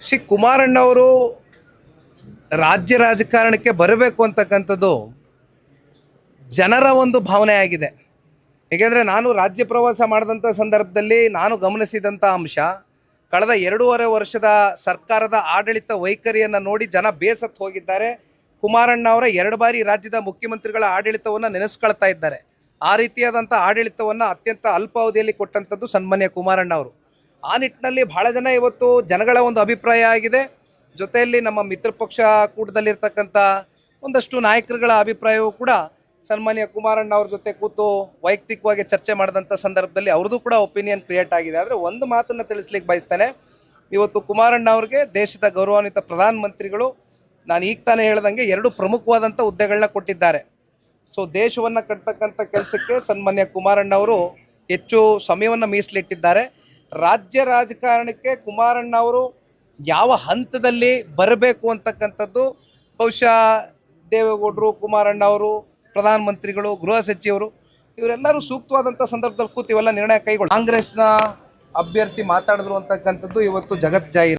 ಶ್ರೀ ಕುಮಾರಣ್ಣವರು ರಾಜ್ಯ ರಾಜಕಾರಣಕ್ಕೆ ಬರಬೇಕು ಅಂತಕ್ಕಂಥದ್ದು ಜನರ ಒಂದು ಭಾವನೆ ಆಗಿದೆ ಏಕೆಂದರೆ ನಾನು ರಾಜ್ಯ ಪ್ರವಾಸ ಮಾಡಿದಂಥ ಸಂದರ್ಭದಲ್ಲಿ ನಾನು ಗಮನಿಸಿದಂಥ ಅಂಶ, ಕಳೆದ ಎರಡೂವರೆ ವರ್ಷದ ಸರ್ಕಾರದ ಆಡಳಿತ ವೈಖರಿಯನ್ನು ನೋಡಿ ಜನ ಬೇಸತ್ತು ಹೋಗಿದ್ದಾರೆ. ಕುಮಾರಣ್ಣ ಅವರ ಎರಡು ಬಾರಿ ರಾಜ್ಯದ ಮುಖ್ಯಮಂತ್ರಿಗಳ ಆಡಳಿತವನ್ನು ನೆನೆಸ್ಕೊಳ್ತಾ ಇದ್ದಾರೆ. ಆ ರೀತಿಯಾದಂಥ ಆಡಳಿತವನ್ನು ಅತ್ಯಂತ ಅಲ್ಪಾವಧಿಯಲ್ಲಿ ಕೊಟ್ಟಂಥದ್ದು ಸನ್ಮಾನ್ಯ ಕುಮಾರಣ್ಣ ಅವರು. ಆ ನಿಟ್ಟಿನಲ್ಲಿ ಬಹಳ ಜನ ಇವತ್ತು ಜನಗಳ ಒಂದು ಅಭಿಪ್ರಾಯ ಆಗಿದೆ. ಜೊತೆಯಲ್ಲಿ ನಮ್ಮ ಮಿತ್ರ ಪಕ್ಷ ಕೂಟದಲ್ಲಿರ್ತಕ್ಕಂಥ ಒಂದಷ್ಟು ನಾಯಕರುಗಳ ಅಭಿಪ್ರಾಯವೂ ಕೂಡ ಸನ್ಮಾನ್ಯ ಕುಮಾರಣ್ಣ ಅವ್ರ ಜೊತೆ ಕೂತು ವೈಯಕ್ತಿಕವಾಗಿ ಚರ್ಚೆ ಮಾಡಿದಂಥ ಸಂದರ್ಭದಲ್ಲಿ ಅವ್ರದ್ದು ಕೂಡ ಒಪಿನಿಯನ್ ಕ್ರಿಯೇಟ್ ಆಗಿದೆ. ಆದರೆ ಒಂದು ಮಾತನ್ನು ತಿಳಿಸ್ಲಿಕ್ಕೆ ಬಯಸ್ತೇನೆ. ಇವತ್ತು ಕುಮಾರಣ್ಣ ಅವ್ರಿಗೆ ದೇಶದ ಗೌರವಾನ್ವಿತ ಪ್ರಧಾನಮಂತ್ರಿಗಳು ನಾನು ಈಗ ತಾನೇ ಹೇಳ್ದಂಗೆ ಎರಡು ಪ್ರಮುಖವಾದಂಥ ಹುದ್ದೆಗಳನ್ನ ಕೊಟ್ಟಿದ್ದಾರೆ. ಸೊ ದೇಶವನ್ನು ಕಟ್ತಕ್ಕಂಥ ಕೆಲಸಕ್ಕೆ ಸನ್ಮಾನ್ಯ ಕುಮಾರಣ್ಣ ಅವರು ಹೆಚ್ಚು ಸಮಯವನ್ನು ಮೀಸಲಿಟ್ಟಿದ್ದಾರೆ. ರಾಜ್ಯ ರಾಜಕಾರಣಕ್ಕೆ ಕುಮಾರಣ್ಣ ಅವರು ಯಾವ ಹಂತದಲ್ಲಿ ಬರಬೇಕು ಅಂತಕ್ಕಂಥದ್ದು ಬಹುಶಃ ದೇವೇಗೌಡರು ಕುಮಾರಣ್ಣ ಅವರು ಪ್ರಧಾನಮಂತ್ರಿಗಳು, ಗೃಹ ಸಚಿವರು ಇವರೆಲ್ಲರೂ ಸೂಕ್ತವಾದಂಥ ಸಂದರ್ಭದಲ್ಲಿ ಕೂತು ಇವೆಲ್ಲ ನಿರ್ಣಯ ಕೈಗೊಳ್ಳಿ. ಕಾಂಗ್ರೆಸ್ನ ಅಭ್ಯರ್ಥಿ ಮಾತಾಡಿದ್ರು ಅಂತಕ್ಕಂಥದ್ದು ಇವತ್ತು ಜಗತ್ ಜಾಹೀರು.